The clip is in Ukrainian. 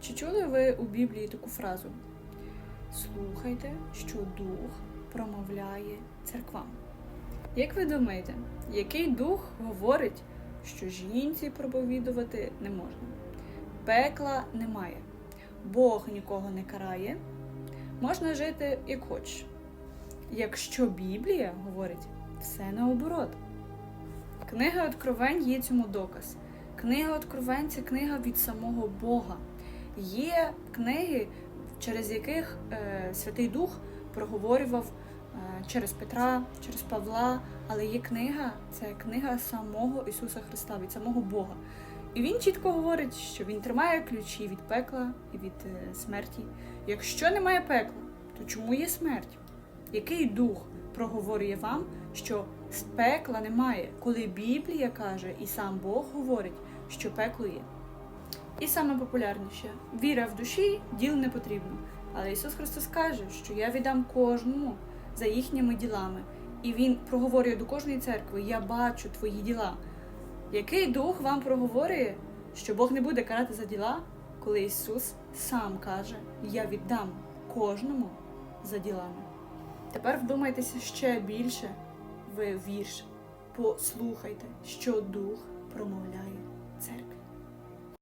Чи чули ви у Біблії таку фразу? Слухайте, що Дух промовляє церквам. Як ви думаєте, який дух говорить, що жінці проповідувати не можна? Пекла немає, Бог нікого не карає, можна жити як хочеш. Якщо Біблія говорить все наоборот. Книга Откровень є цьому доказ. Книга Откровень це книга від самого Бога. Є книги, через яких е, Святий Дух проговорював е, через Петра, через Павла, але є книга, це книга самого Ісуса Христа, від самого Бога. І він чітко говорить, що він тримає ключі від пекла і від е, смерті. Якщо немає пекла, то чому є смерть? Який дух проговорює вам, що пекла немає, коли Біблія каже і сам Бог говорить, що пекло є? І саме популярніше віра в душі діл не потрібно. Але Ісус Христос каже, що я віддам кожному за їхніми ділами. І Він проговорює до кожної церкви: Я бачу твої діла. Який дух вам проговорює, що Бог не буде карати за діла, коли Ісус сам каже: Я віддам кожному за ділами. Тепер вдумайтеся ще більше в вірш. Послухайте, що Дух промовляє.